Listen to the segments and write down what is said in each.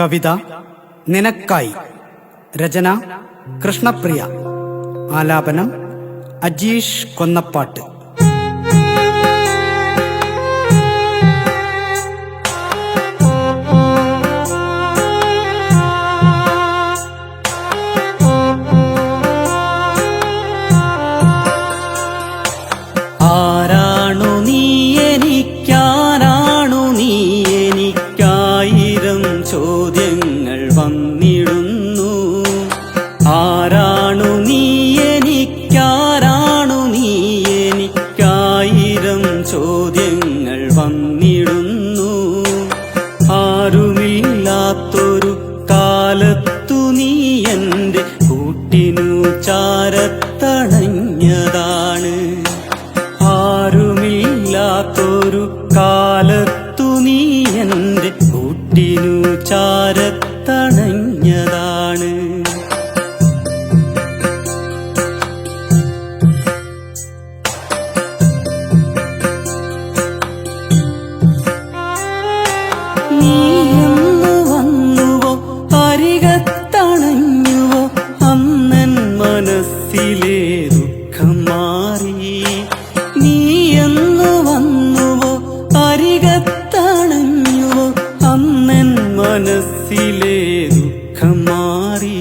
കവിത നിനക്കായി. രചന കൃഷ്ണപ്രിയ. ആലാപനം അജീഷ് കൊന്നപ്പാട്ട്. ആരുമില്ലാത്തൊരു കാലത്തു നീ എന്റെ കൂട്ടിനു ചാരത്തണഞ്ഞതാണ്. ആരുമില്ലാത്തൊരു കാലത്തു നീ എന്റെ കൂട്ടിനു മനസ്സിലെ ദുഃഖം മാറി. നീ എന്ന് വന്നുവോ അരികത്തണഞ്ഞുവോ അന്നൻ മനസ്സിലെ ദുഃഖം മാറി.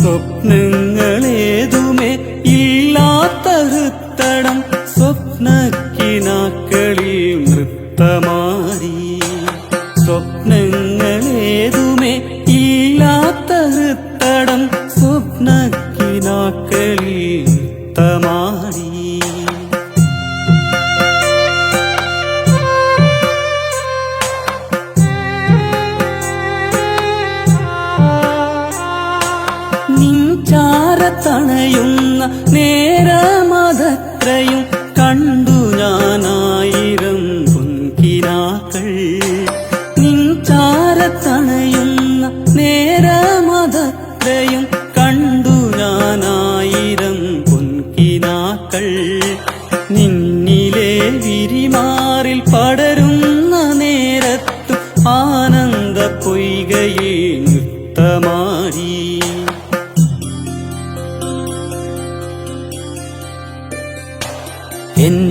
സ്വപ്നങ്ങളേതുമേ ഇല്ലാത്ത ഹൃത്തടം സ്വപ്നക്കിനാക്കളിൽ നൃത്തമാറി. സ്വപ്നങ്ങളേതുമേ നിഞ്ചാരത്തണയുന്ന നേരമതത്രയും കണ്ടു ഞാനായിരം പൊൻകിനാക്കൾ നിഞ്ചാരത്തണയുന്ന നേരമതത്രയും കണ്ടു ഞാനായിരം പൊൻകിനാക്കൾ നിന്നിലെ വിരിമാറിൽ പടരുന്ന നേരത്തു ആനന്ദ പൊയ്കയിൽ നൃത്തമാരി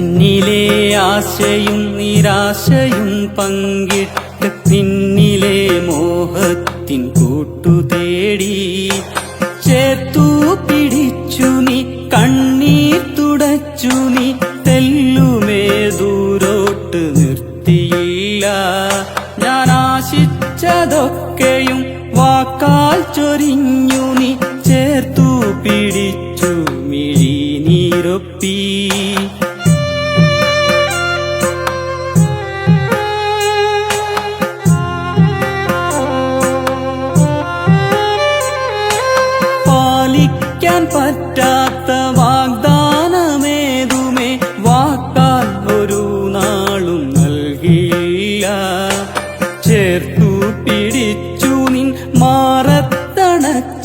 എന്നിലെ ആശയും നിരാശയും പങ്കിട്ട് നിന്നിലെ മോഹത്തിൻ കൂട്ടു തേടി ചേർത്തു പിടിച്ചു നീ കണ്ണീർ തുടച്ചു നീ തെല്ലുമേ ദൂരോട്ട് നിർത്തിയില്ല. ഞാൻ ആശിച്ചതൊക്കെയും വാക്കാൽ ചൊരിഞ്ഞു നീ ചേർത്തു പിടിച്ചു മിഴി നീരൊപ്പി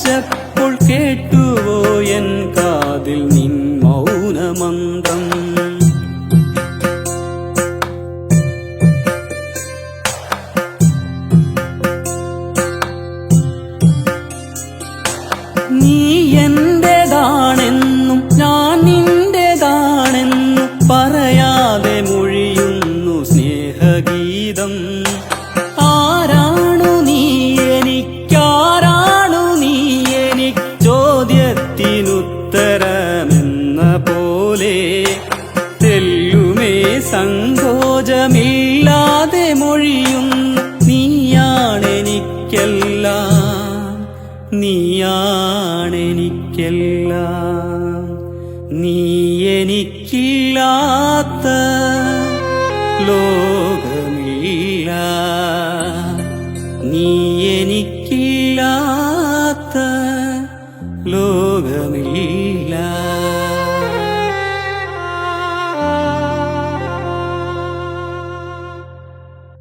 step പോലെ തെല്ലുമേ സങ്കോചമില്ലാതെ മൊഴിയും നീയാണെനിക്കല്ല നീയാണെനിക്കല്ല നീ എനിക്കില്ലാത്ത ലോകമില്ല നീ എനിക്കില്ലാത്ത ലോകമില്ല.